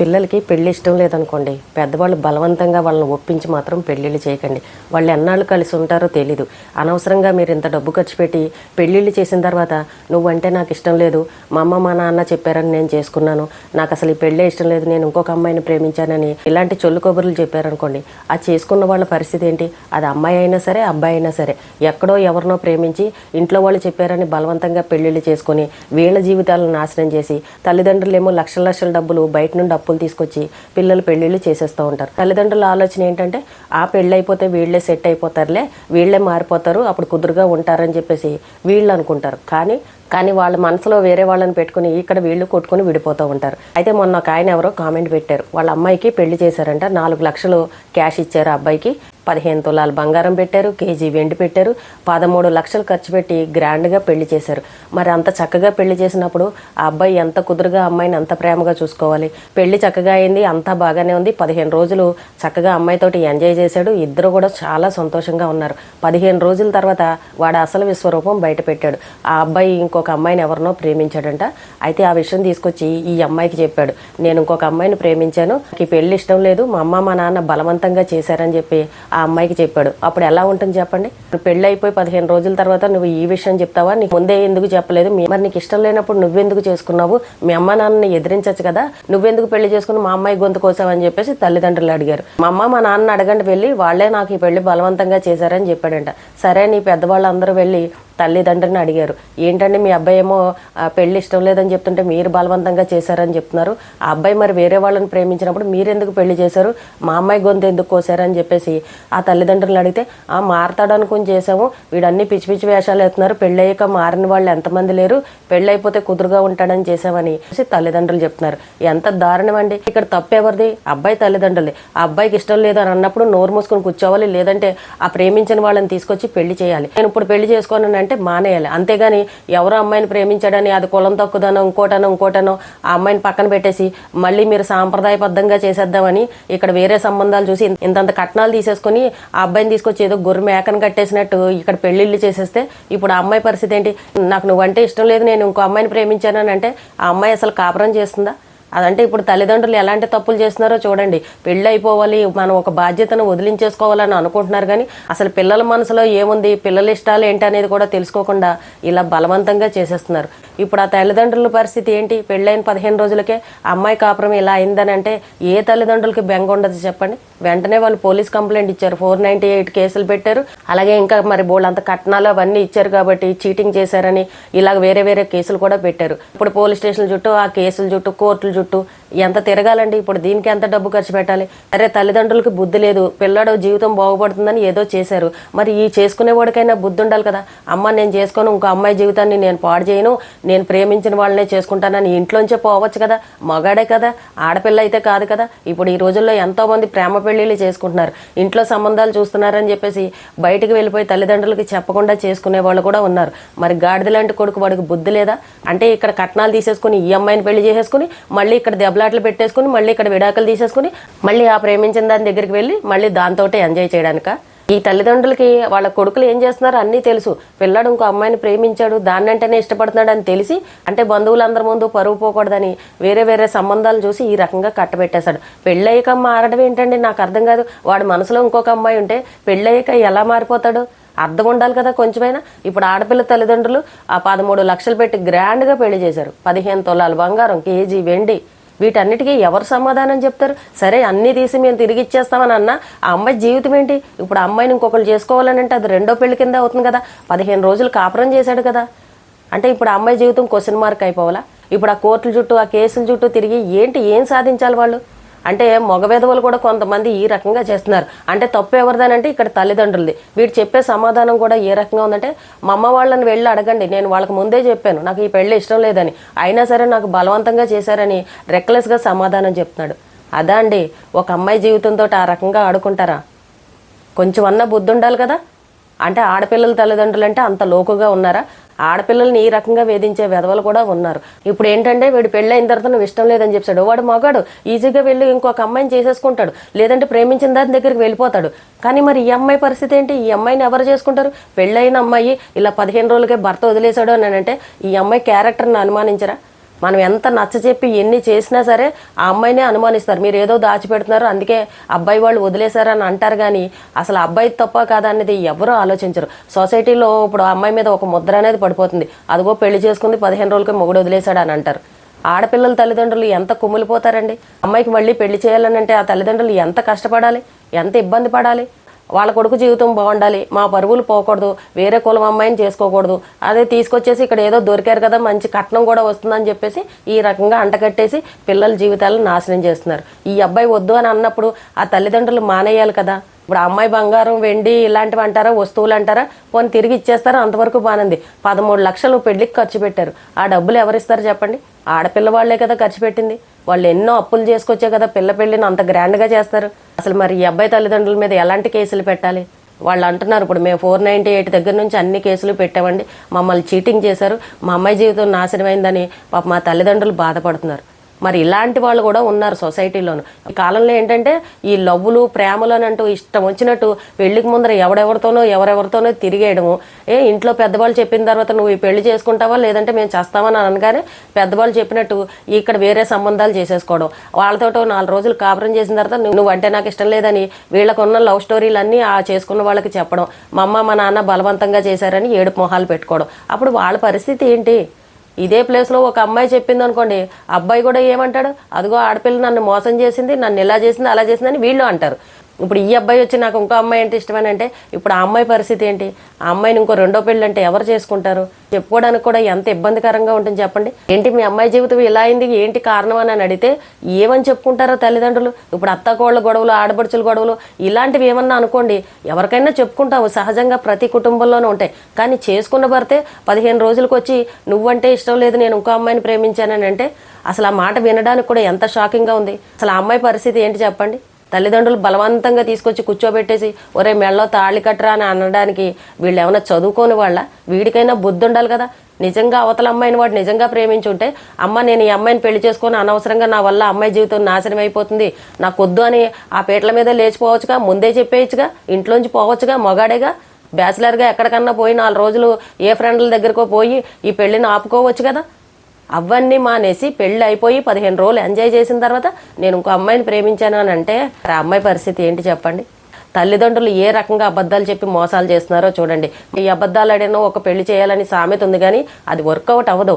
పిల్లలకి పెళ్ళి ఇష్టం లేదనుకోండి పెద్దవాళ్ళు బలవంతంగా వాళ్ళని ఒప్పించి మాత్రం పెళ్ళిళ్ళు చేయకండి. వాళ్ళు ఎన్నాళ్ళు కలిసి ఉంటారో తెలీదు. అనవసరంగా మీరు ఇంత డబ్బు ఖర్చు పెట్టి పెళ్ళిళ్ళు చేసిన తర్వాత నువ్వంటే నాకు ఇష్టం లేదు మా అమ్మ మా నాన్న చెప్పారని నేను చేసుకున్నాను. నాకు అసలు ఈ పెళ్ళే ఇష్టం లేదు నేను ఇంకొక అమ్మాయిని ప్రేమించానని ఇలాంటి చొల్లు కబుర్లు చెప్పారనుకోండి ఆ చేసుకున్న వాళ్ళ పరిస్థితి ఏంటి? అది అమ్మాయి అయినా సరే అబ్బాయి అయినా సరే ఎక్కడో ఎవరినో ప్రేమించి ఇంట్లో వాళ్ళు చెప్పారని బలవంతంగా పెళ్ళిళ్ళు చేసుకొని వీళ్ళ జీవితాలను నాశనం చేసి తల్లిదండ్రులు ఏమో లక్షల లక్షల డబ్బులు బయట నుండి అప్పులు తీసుకొచ్చి పిల్లలు పెళ్ళిళ్ళు చేసేస్తూ ఉంటారు. తల్లిదండ్రుల ఆలోచన ఏంటంటే ఆ పెళ్ళి అయిపోతే వీళ్ళే సెట్ అయిపోతారులే వీళ్ళే మారిపోతారు అప్పుడు కుదురుగా ఉంటారని చెప్పేసి వీళ్ళు అనుకుంటారు. కానీ కానీ వాళ్ళ మనసులో వేరే వాళ్ళని పెట్టుకుని ఇక్కడ వీళ్ళు కొట్టుకుని విడిపోతూ ఉంటారు. అయితే మొన్న ఒక ఆయన ఎవరో కామెంట్ పెట్టారు. వాళ్ళ అమ్మాయికి పెళ్ళి చేశారంట నాలుగు లక్షలు క్యాష్ ఇచ్చారు ఆ అబ్బాయికి. పదిహేను తులాలు బంగారం పెట్టారు కేజీ వెండి పెట్టారు పదమూడు లక్షలు ఖర్చు పెట్టి గ్రాండ్గా పెళ్ళి చేశారు. మరి అంత చక్కగా పెళ్ళి చేసినప్పుడు ఆ అబ్బాయి ఎంత కుదురుగా అమ్మాయిని అంత ప్రేమగా చూసుకోవాలి? పెళ్ళి చక్కగా అయింది అంతా బాగానే ఉంది. పదిహేను రోజులు చక్కగా అమ్మాయితోటి ఎంజాయ్ చేశాడు. ఇద్దరు కూడా చాలా సంతోషంగా ఉన్నారు. పదిహేను రోజుల తర్వాత వాడు అసలు విశ్వరూపం బయట పెట్టాడు. ఆ అబ్బాయి ఇంకొక అమ్మాయిని ఎవరినో ప్రేమించాడంట. అయితే ఆ విషయం తీసుకొచ్చి ఈ అమ్మాయికి చెప్పాడు. నేను ఇంకొక అమ్మాయిని ప్రేమించాను. నాకు ఈ పెళ్ళి ఇష్టం లేదు. మా అమ్మ మా నాన్న బలవంతంగా చేశారని చెప్పి ఆ ఆ అమ్మాయికి చెప్పాడు. అప్పుడు ఎలా ఉంటుంది చెప్పండి? పెళ్ళి అయిపోయి పదిహేను రోజుల తర్వాత నువ్వు ఈ విషయం చెప్తావా? నీకు ముందే ఎందుకు చెప్పలేదు? మీ- మరి నీకు ఇష్టం లేనప్పుడు నువ్వెందుకు చేసుకున్నావు? మీ అమ్మ నాన్నని ఎదిరించచ్చు కదా? నువ్వెందుకు పెళ్ళి చేసుకుని మా అమ్మాయి గొంతు కోసావని చెప్పేసి తల్లిదండ్రులు అడిగారు. మా అమ్మ మా నాన్న అడగండి వెళ్ళి వాళ్ళే నాకు ఈ పెళ్ళి బలవంతంగా చేశారని చెప్పాడంట. సరే నీ పెద్దవాళ్ళందరూ వెళ్ళి తల్లిదండ్రిని అడిగారు. ఏంటంటే మీ అబ్బాయి ఏమో ఆ, పెళ్ళి ఇష్టం లేదని చెప్తుంటే మీరు బలవంతంగా చేశారని చెప్తున్నారు. ఆ అబ్బాయి మరి వేరే వాళ్ళని ప్రేమించినప్పుడు మీరెందుకు పెళ్ళి చేశారు? మా అమ్మాయి గొంతు ఎందుకు కోసారని చెప్పేసి ఆ తల్లిదండ్రులు అడిగితే ఆ మారతాడనుకుని చేసాము వీడన్ని పిచ్చి పిచ్చి వేషాలు వేస్తున్నారు. పెళ్ళయ్యాక మారిన వాళ్ళు ఎంతమంది లేరు. పెళ్ళైపోతే కుదురుగా ఉంటాడని చేసామని చెప్పేసి తల్లిదండ్రులు చెప్తున్నారు. ఎంత దారుణం అండి ఇక్కడ తప్పెవరిది? అబ్బాయి తల్లిదండ్రులది. ఆ అబ్బాయికి ఇష్టం లేదు అని అన్నప్పుడు నోరు మూసుకొని కూర్చోవాలి. లేదంటే ఆ ప్రేమించిన వాళ్ళని తీసుకొచ్చి పెళ్ళి చేయాలి. నేను ఇప్పుడు పెళ్ళి చేసుకోను అంటే మానేయాలి. అంతేగాని ఎవరో అమ్మాయిని ప్రేమించాడని అది కులం తక్కువదనో ఇంకోటనో ఇంకోటనో ఆ అమ్మాయిని పక్కన పెట్టేసి మళ్ళీ మీరు సాంప్రదాయబద్ధంగా చేసేద్దామని ఇక్కడ వేరే సంబంధాలు చూసి ఇంతంత కట్నాలు తీసేసుకొని ఆ అబ్బాయిని తీసుకొచ్చి ఏదో గొర్రె మేకను కట్టేసినట్టు ఇక్కడ పెళ్ళిళ్ళు చేసేస్తే ఇప్పుడు ఆ అమ్మాయి పరిస్థితి ఏంటి? నాకు నువ్వంటే ఇష్టం లేదు నేను ఇంకో అమ్మాయిని ప్రేమించానని అంటే ఆ అమ్మాయి అసలు కాపురం చేస్తుందా? అదంటే ఇప్పుడు తల్లిదండ్రులు ఎలాంటి తప్పులు చేస్తున్నారో చూడండి. పెళ్ళి అయిపోవాలి మనం ఒక బాధ్యతను వదిలించేసుకోవాలని అనుకుంటున్నారు కానీ అసలు పిల్లల మనసులో ఏముంది పిల్లల ఇష్టాలు ఏంటి అనేది కూడా తెలుసుకోకుండా ఇలా బలవంతంగా చేసేస్తున్నారు. ఇప్పుడు ఆ తల్లిదండ్రుల పరిస్థితి ఏంటి? పెళ్ళైన పదిహేను రోజులకే అమ్మాయి కాపురం ఇలా అయిందని అంటే ఏ తల్లిదండ్రులకి బెంగ ఉండదు చెప్పండి. వెంటనే వాళ్ళు పోలీస్ కంప్లైంట్ ఇచ్చారు. ఫోర్ నైన్టీ ఎయిట్ కేసులు పెట్టారు. అలాగే ఇంకా మరి బోళ్ళంత కట్నాలు అవన్నీ ఇచ్చారు కాబట్టి చీటింగ్ చేశారని ఇలాగ వేరే వేరే కేసులు కూడా పెట్టారు. ఇప్పుడు పోలీస్ స్టేషన్ల చుట్టూ ఆ కేసుల చుట్టూ కోర్టుల చుట్టూ చుట్టూ ఎంత తిరగాలండి? ఇప్పుడు దీనికి ఎంత డబ్బు ఖర్చు పెట్టాలి? అరే తల్లిదండ్రులకు బుద్ధి లేదు. పిల్లడు జీవితం బాగుపడుతుందని ఏదో చేశారు. మరి ఈ చేసుకునేవాడికైనా బుద్ధి ఉండాలి కదా. అమ్మ నేను చేసుకోను. ఇంకో అమ్మాయి జీవితాన్ని నేను పాడు చేయను. నేను ప్రేమించిన వాళ్ళనే చేసుకుంటానని ఇంట్లోంచే పోవచ్చు కదా. మగాడే కదా. ఆడపిల్ల అయితే కాదు కదా. ఇప్పుడు ఈ రోజుల్లో ఎంతో మంది ప్రేమ పెళ్ళిళ్ళు చేసుకుంటున్నారు. ఇంట్లో సంబంధాలు చూస్తున్నారని చెప్పేసి బయటికి వెళ్ళిపోయి తల్లిదండ్రులకి చెప్పకుండా చేసుకునే వాళ్ళు కూడా ఉన్నారు. మరి గాడిద లాంటి కొడుకు వాడికి బుద్ధి లేదా? అంటే ఇక్కడ కట్నాలు తీసేసుకుని ఈ అమ్మాయిని పెళ్ళి చేసేసుకుని మళ్ళీ ఇక్కడ దెబ్బలాట్లు పెట్టేసుకుని మళ్ళీ ఇక్కడ విడాకులు తీసేసుకుని మళ్ళీ ఆ ప్రేమించిన దాని దగ్గరికి వెళ్ళి మళ్ళీ దాంతోటే ఎంజాయ్ చేయడానిక. ఈ తల్లిదండ్రులకి వాళ్ళ కొడుకులు ఏం చేస్తున్నారు అన్నీ తెలుసు. పిల్లాడు ఇంకో అమ్మాయిని ప్రేమించాడు దాన్నంటేనే ఇష్టపడుతున్నాడు అని తెలిసి అంటే బంధువులందరి ముందు పరువు పోకూడదని వేరే వేరే సంబంధాలు చూసి ఈ రకంగా కట్టబెట్టేశాడు. పెళ్ళయ్యాక మారడం ఏంటండి? నాకు అర్థం కాదు. వాడి మనసులో ఇంకొక అమ్మాయి ఉంటే పెళ్ళయ్యాక ఎలా మారిపోతాడు? అర్థం ఉండాలి కదా కొంచెమైనా. ఇప్పుడు ఆడపిల్ల తల్లిదండ్రులు ఆ పదమూడు లక్షలు పెట్టి గ్రాండ్గా పెళ్ళి చేశారు. పదిహేను తులాలు బంగారం కేజీ వెండి. వీటన్నిటికీ ఎవరు సమాధానం చెప్తారు? సరే అన్నీ తీసి మేము తిరిగి ఇచ్చేస్తామని అన్న ఆ అమ్మాయి జీవితం ఏంటి? ఇప్పుడు అమ్మాయిని ఇంకొకరు చేసుకోవాలని అంటే అది రెండో పెళ్ళి కింద అవుతుంది కదా. పదిహేను రోజులు కాపురం చేశాడు కదా. అంటే ఇప్పుడు అమ్మాయి జీవితం క్వశ్చన్ మార్క్ అయిపోవాలా? ఇప్పుడు ఆ కోర్టుల చుట్టూ ఆ కేసుల చుట్టూ తిరిగి ఏంటి ఏం సాధించాలి వాళ్ళు? అంటే మగ విధవలు కూడా కొంతమంది ఈ రకంగా చేస్తున్నారు. అంటే తప్పు ఎవరిదానంటే ఇక్కడ తల్లిదండ్రులది. వీడు చెప్పే సమాధానం కూడా ఏ రకంగా ఉందంటే మా అమ్మ వాళ్ళని వెళ్ళి అడగండి నేను వాళ్ళకి ముందే చెప్పాను నాకు ఈ పెళ్ళి ఇష్టం లేదని. అయినా సరే నాకు బలవంతంగా చేశారని రెక్లెస్గా సమాధానం చెప్తున్నాడు. అదా అండి ఒక అమ్మాయి జీవితంతో ఆ రకంగా ఆడుకుంటారా? కొంచెం అన్న బుద్ధి ఉండాలి కదా? అంటే ఆడపిల్లల తల్లిదండ్రులు అంటే అంత లోకుగా ఉన్నారా? ఆడపిల్లల్ని ఈ రకంగా వేధించే వెధవలు కూడా ఉన్నారు. ఇప్పుడు ఏంటంటే వీడు పెళ్ళైన తర్వాత నువ్వు ఇష్టం లేదని చెప్పాడు వాడు మగాడు ఈజీగా వెళ్ళి ఇంకొక అమ్మాయిని చేసేసుకుంటాడు. లేదంటే ప్రేమించిన దాని దగ్గరికి వెళ్ళిపోతాడు. కానీ మరి ఈ అమ్మాయి పరిస్థితి ఏంటి? ఈ అమ్మాయిని ఎవరు చేసుకుంటారు? పెళ్ళైన అమ్మాయి ఇలా పదిహేను రోజులకే భర్త వదిలేశాడు అని అంటే ఈ అమ్మాయి క్యారెక్టర్ని అనుమానించరా? మనం ఎంత నచ్చ చెప్పి ఎన్ని చేసినా సరే ఆ అమ్మాయినే అనుమానిస్తారు. మీరు ఏదో దాచిపెడుతున్నారు అందుకే అబ్బాయి వాళ్ళు వదిలేశారని అంటారు కానీ అసలు అబ్బాయి తప్ప కాదనేది అనేది ఎవరూ ఆలోచించరు. సొసైటీలో ఇప్పుడు ఆ అమ్మాయి మీద ఒక ముద్ర అనేది పడిపోతుంది. అదిగో పెళ్ళి చేసుకుంది పదిహేను రోజులకి మొగుడు వదిలేశాడు అని అంటారు. ఆడపిల్లల తల్లిదండ్రులు ఎంత కుమ్ములిపోతారండి అమ్మాయికి మళ్ళీ పెళ్ళి చేయాలని అంటే ఆ తల్లిదండ్రులు ఎంత కష్టపడాలి? ఎంత ఇబ్బంది పడాలి? వాళ్ళ కొడుకు జీవితం బాగుండాలి మా పరువులు పోకూడదు వేరే కులం అమ్మాయిని చేసుకోకూడదు. అదే తీసుకొచ్చేసి ఇక్కడ ఏదో దొరికారు కదా మంచి కట్నం కూడా వస్తుందని చెప్పేసి ఈ రకంగా అంటకట్టేసి పిల్లల జీవితాలను నాశనం చేస్తున్నారు. ఈ అబ్బాయి వద్దు అని అన్నప్పుడు ఆ తల్లిదండ్రులు మానేయాలి కదా. ఇప్పుడు ఆ అమ్మాయి బంగారం వెండి ఇలాంటివి అంటారా వస్తువులు అంటారా? పోనీ తిరిగి ఇచ్చేస్తారా? అంతవరకు బాగుంది పదమూడు లక్షలు పెళ్ళికి ఖర్చు పెట్టారు. ఆ డబ్బులు ఎవరిస్తారు చెప్పండి? ఆడపిల్ల వాళ్ళే కదా ఖర్చు పెట్టింది. వాళ్ళు ఎన్నో అప్పులు చేసుకొచ్చే కదా పిల్ల పెళ్ళిని అంత గ్రాండ్గా చేస్తారు. అసలు మరి ఈ అబ్బాయి తల్లిదండ్రుల మీద ఎలాంటి కేసులు పెట్టాలి? వాళ్ళు అంటున్నారు ఇప్పుడు మేము ఫోర్ నైంటీ ఎయిట్ దగ్గర నుంచి అన్ని కేసులు పెట్టామండి. మమ్మల్ని చీటింగ్ చేశారు. మా అమ్మాయి జీవితం నాశనమైందని పాప మా తల్లిదండ్రులు బాధపడుతున్నారు. మరి ఇలాంటి వాళ్ళు కూడా ఉన్నారు సొసైటీలోను. ఈ కాలంలో ఏంటంటే ఈ లవ్వులు ప్రేమలు అని అంటూ ఇష్టం వచ్చినట్టు పెళ్ళికి ముందర ఎవడెవరితోనో ఎవరెవరితోనో తిరిగేయడము. ఏ ఇంట్లో పెద్దవాళ్ళు చెప్పిన తర్వాత నువ్వు ఈ పెళ్ళి చేసుకుంటావా? లేదంటే మేము చేస్తామని అనగానే పెద్దవాళ్ళు చెప్పినట్టు ఇక్కడ వేరే సంబంధాలు చేసేసుకోవడం. వాళ్ళతో నాలుగు రోజులు కాపురం చేసిన తర్వాత నువ్వు అంటే నాకు ఇష్టం లేదని వీళ్ళకున్న లవ్ స్టోరీలన్నీ ఆ చేసుకున్న వాళ్ళకి చెప్పడం. మా అమ్మ మా నాన్న బలవంతంగా చేశారని ఏడు మొహాలు పెట్టుకోవడం. అప్పుడు వాళ్ళ పరిస్థితి ఏంటి? ఇదే ప్లేస్లో ఒక అమ్మాయి చెప్పింది అనుకోండి అబ్బాయి కూడా ఏమంటాడు? అదిగో ఆడపిల్ల నన్ను మోసం చేసింది నన్ను ఇలా చేసింది అలా చేసిందని వీళ్ళు అంటారు. ఇప్పుడు ఈ అబ్బాయి వచ్చి నాకు ఇంకో అమ్మాయి అంటే ఇష్టమని అంటే ఇప్పుడు ఆ అమ్మాయి పరిస్థితి ఏంటి? ఆ అమ్మాయిని ఇంకో రెండో పెళ్ళి అంటే ఎవరు చేసుకుంటారు? చెప్పుకోవడానికి కూడా ఎంత ఇబ్బందికరంగా ఉంటుంది చెప్పండి. ఏంటి మీ అమ్మాయి జీవితం ఇలా అయింది? ఏంటి కారణం అని అడిగితే ఏమని చెప్పుకుంటారో తల్లిదండ్రులు? ఇప్పుడు అత్తకోళ్ళ గొడవలు ఆడపడుచుల గొడవలు ఇలాంటివి ఏమన్నా అనుకోండి ఎవరికైనా చెప్పుకుంటావు సహజంగా ప్రతి కుటుంబంలోనూ ఉంటాయి. కానీ చేసుకున్న భర్తే పదిహేను రోజులకు వచ్చి నువ్వంటే ఇష్టం లేదు నేను ఇంకో అమ్మాయిని ప్రేమించానని అంటే అసలు ఆ మాట వినడానికి కూడా ఎంత షాకింగ్గా ఉంది. అసలు ఆ అమ్మాయి పరిస్థితి ఏంటి చెప్పండి? తల్లిదండ్రులు బలవంతంగా తీసుకొచ్చి కూర్చోబెట్టేసి ఒరే మెళ్ళో తాళి కట్టరా అని అనడానికి వీళ్ళు ఏమైనా చదువుకోని వాళ్ళ? వీడికైనా బుద్ధి ఉండాలి కదా. నిజంగా అవతల అమ్మాయిని వాడు నిజంగా ప్రేమించుంటే అమ్మ నేను ఈ అమ్మాయిని పెళ్ళి చేసుకొని అనవసరంగా నా వల్ల అమ్మాయి జీవితం నాశనం అయిపోతుంది. నాకు వద్దు అని ఆ పీటల మీద లేచిపోవచ్చుగా ముందే చెప్పేయచ్చుగా ఇంట్లోంచి పోవచ్చుగా మొగాడేగా. బ్యాచిలర్గా ఎక్కడికన్నా పోయి నాలుగు రోజులు ఏ ఫ్రెండ్ల దగ్గరకో పోయి ఈ పెళ్ళిని ఆపుకోవచ్చు కదా. అవన్నీ మానేసి పెళ్ళి అయిపోయి పదిహేను రోజులు ఎంజాయ్ చేసిన తర్వాత నేను ఇంకో అమ్మాయిని ప్రేమించాను అని అంటే ఆ అమ్మాయి పరిస్థితి ఏంటి చెప్పండి? తల్లిదండ్రులు ఏ రకంగా అబద్ధాలు చెప్పి మోసాలు చేస్తున్నారో చూడండి. ఈ అబద్ధాలు ఆడినో ఒక పెళ్ళి చేయాలని సామెత ఉంది కానీ అది వర్కౌట్ అవ్వదు.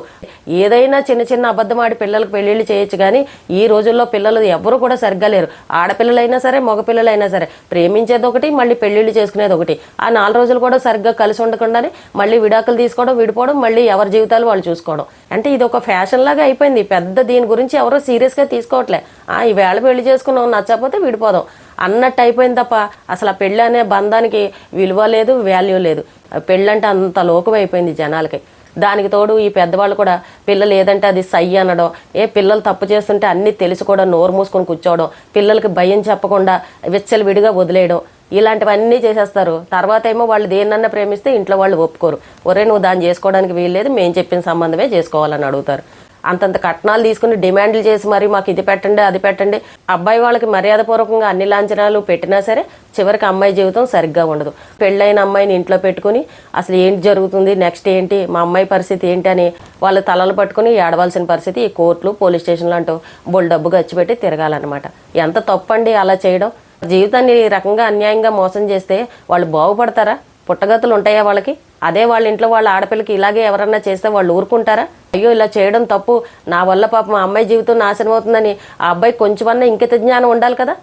ఏదైనా చిన్న చిన్న అబద్ధం ఆడి పిల్లలకు పెళ్ళిళ్ళు చేయొచ్చు కానీ ఈ రోజుల్లో పిల్లలు ఎవరు కూడా సరిగ్గా లేరు. ఆడపిల్లలైనా సరే మగపిల్లలైనా సరే ప్రేమించేది ఒకటి మళ్ళీ పెళ్ళిళ్ళు చేసుకునేది ఒకటి. ఆ నాలుగు రోజులు కూడా సరిగ్గా కలిసి ఉండకుండానే మళ్ళీ విడాకులు తీసుకోవడం విడిపోవడం మళ్ళీ ఎవరి జీవితాలు వాళ్ళు చూసుకోవడం. అంటే ఇది ఒక ఫ్యాషన్ లాగా అయిపోయింది. పెద్ద దీని గురించి ఎవరో సీరియస్గా తీసుకోవట్లే. ఆ వేళ పెళ్ళి చేసుకున్నాం నచ్చకపోతే విడిపోదాం. అన్నట్టు అయిపోయింది తప్ప అసలు ఆ పెళ్ళి అనే బంధానికి విలువ లేదు వాల్యూ లేదు. పెళ్ళంటే అంత లోకం అయిపోయింది జనాలకి. దానికి తోడు ఈ పెద్దవాళ్ళు కూడా పిల్లలు ఏదంటే అది సై అనడం ఏ పిల్లలు తప్పు చేస్తుంటే అన్నీ తెలిసి కూడా నోరు మూసుకొని కూర్చోవడం పిల్లలకి భయం చెప్పకుండా విచ్చలు విడిగా వదిలేయడం ఇలాంటివన్నీ చేసేస్తారు. తర్వాత ఏమో వాళ్ళు దేన్నన్నా ప్రేమిస్తే ఇంట్లో వాళ్ళు ఒప్పుకోరు. ఒరే నువ్వు దాన్ని చేసుకోవడానికి వీల్లేదు మేము చెప్పిన సంబంధమే చేసుకోవాలని అడుగుతారు. అంతంత కట్నాలు తీసుకుని డిమాండ్లు చేసి మరి మాకు ఇది పెట్టండి అది పెట్టండి. అబ్బాయి వాళ్ళకి మర్యాదపూర్వకంగా అన్ని లాంఛనాలు పెట్టినా సరే చివరికి అమ్మాయి జీవితం సరిగ్గా ఉండదు. పెళ్ళైన అమ్మాయిని ఇంట్లో పెట్టుకుని అసలు ఏంటి జరుగుతుంది నెక్స్ట్ ఏంటి మా అమ్మాయి పరిస్థితి ఏంటి అని వాళ్ళు తలలు పట్టుకుని ఏడవలసిన పరిస్థితి ఈ కోర్టులు పోలీస్ స్టేషన్లు అంటూ బోల్ డబ్బు ఖర్చు పెట్టి తిరగాలన్నమాట. ఎంత తప్పండి అలా చేయడం? జీవితాన్ని ఈ రకంగా అన్యాయంగా మోసం చేస్తే వాళ్ళు బాగుపడతారా? పుట్టగతులు ఉంటాయా వాళ్ళకి? అదే వాళ్ళ ఇంట్లో వాళ్ళ ఆడపిల్లకి ఇలాగే ఎవరన్నా చేస్తే వాళ్ళు ఊరుకుంటారా? అయ్యో ఇలా చేయడం తప్పు. నా వల్ల పాప మా అమ్మాయి జీవితం నాశనం అవుతుందని ఆ అబ్బాయి కొంచెమన్నా ఇంకిత జ్ఞానం ఉండాలి కదా?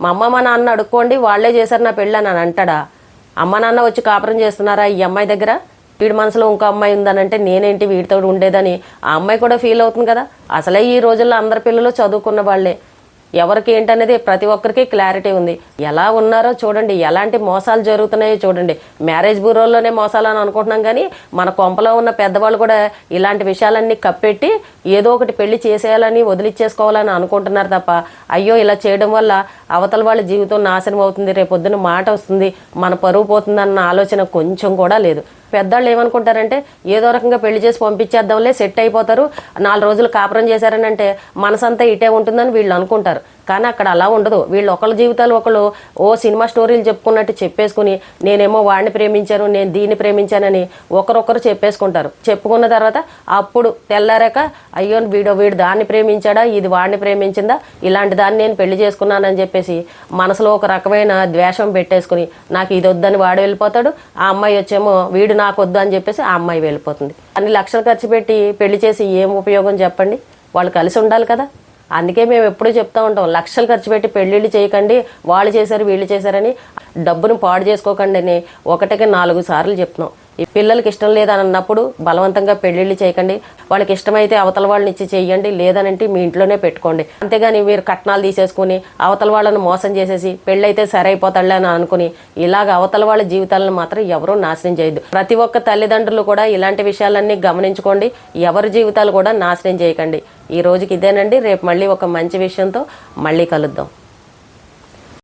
మా అమ్మ మా నాన్న అడుక్కోండి వాళ్ళే చేశారు నా పెళ్ళి అని అంటాడా? అమ్మ నాన్న వచ్చి కాపురం చేస్తున్నారా ఈ అమ్మాయి దగ్గర? వీడి మనసులో ఇంకో అమ్మాయి ఉందనంటే నేనేంటి వీడితో ఉండేదని ఆ అమ్మాయి కూడా ఫీల్ అవుతుంది కదా? అసలే ఈ రోజుల్లో అందరి పిల్లలు చదువుకున్న వాళ్ళే. ఎవరికి ఏంటనేది ప్రతి ఒక్కరికి క్లారిటీ ఉంది. ఎలా ఉన్నారో చూడండి ఎలాంటి మోసాలు జరుగుతున్నాయో చూడండి. మ్యారేజ్ బ్యూరోలోనే మోసాలు అని అనుకుంటున్నాం కానీ మన కొంపలో ఉన్న పెద్దవాళ్ళు కూడా ఇలాంటి విషయాలన్నీ కప్పెట్టి ఏదో ఒకటి పెళ్ళి చేసేయాలని వదిలిచ్చేసుకోవాలని అనుకుంటున్నారు తప్ప అయ్యో ఇలా చేయడం వల్ల అవతల వాళ్ళ జీవితం నాశనం అవుతుంది రేపొద్దున మాట వస్తుంది మన పరువు పోతుందన్న ఆలోచన కొంచెం కూడా లేదు. పెద్దవాళ్ళు ఏమనుకుంటారంటే ఏదో రకంగా పెళ్ళి చేసి పంపించేద్దాంలే సెట్ అయిపోతారు నాలుగు రోజులు కాపురం చేశారని అంటే మనసంతా ఇటే ఉంటుందని వీళ్ళు అనుకుంటారు. కానీ అక్కడ అలా ఉండదు. వీళ్ళు ఒకళ్ళ జీవితాలు ఒకళ్ళు ఓ సినిమా స్టోరీలు చెప్పుకున్నట్టు చెప్పేసుకుని నేనేమో వాడిని ప్రేమించాను నేను దీన్ని ప్రేమించానని ఒకరొకరు చెప్పేసుకుంటారు. చెప్పుకున్న తర్వాత అప్పుడు తెల్లారాక అయ్యో వీడు వీడు దాన్ని ప్రేమించాడా ఇది వాడిని ప్రేమించిందా ఇలాంటి దాన్ని నేను పెళ్ళి చేసుకున్నానని చెప్పేసి మనసులో ఒక రకమైన ద్వేషం పెట్టేసుకుని నాకు ఇది వద్దని వాడు వెళ్ళిపోతాడు ఆ అమ్మాయి వచ్చేమో వీడు నాకు వద్దు అని చెప్పేసి ఆ అమ్మాయి వెళ్ళిపోతుంది. అన్ని లక్షలు ఖర్చు పెట్టి పెళ్ళి చేసి ఏం ఉపయోగం చెప్పండి? వాళ్ళు కలిసి ఉండాలి కదా. అందుకే మేము ఎప్పుడూ చెప్తా ఉంటాం లక్షలు ఖర్చు పెట్టి పెళ్ళిళ్ళు చేయకండి వాళ్ళు చేశారు వీళ్ళు చేశారని డబ్బును పాడు చేసుకోకండి అని ఒకటికి నాలుగు సార్లు చెప్తున్నాం. ఈ పిల్లలకి ఇష్టం లేదని అన్నప్పుడు బలవంతంగా పెళ్ళిళ్ళు చేయకండి వాళ్ళకి ఇష్టమైతే అవతల వాళ్ళని ఇచ్చి చేయండి లేదనంటే మీ ఇంట్లోనే పెట్టుకోండి. అంతేగాని మీరు కట్నాలు తీసేసుకుని అవతల వాళ్ళని మోసం చేసేసి పెళ్ళైతే సరైపోతాడులే అని అనుకుని ఇలాగ అవతల వాళ్ళ జీవితాలను మాత్రం ఎవరూ నాశనం చేయదు ప్రతి ఒక్క తల్లిదండ్రులు కూడా ఇలాంటి విషయాలన్నీ గమనించుకోండి ఎవరి జీవితాలు కూడా నాశనం చేయకండి. ఈ రోజుకి ఇదేనండి. రేపు మళ్ళీ ఒక మంచి విషయంతో మళ్ళీ కలుద్దాం.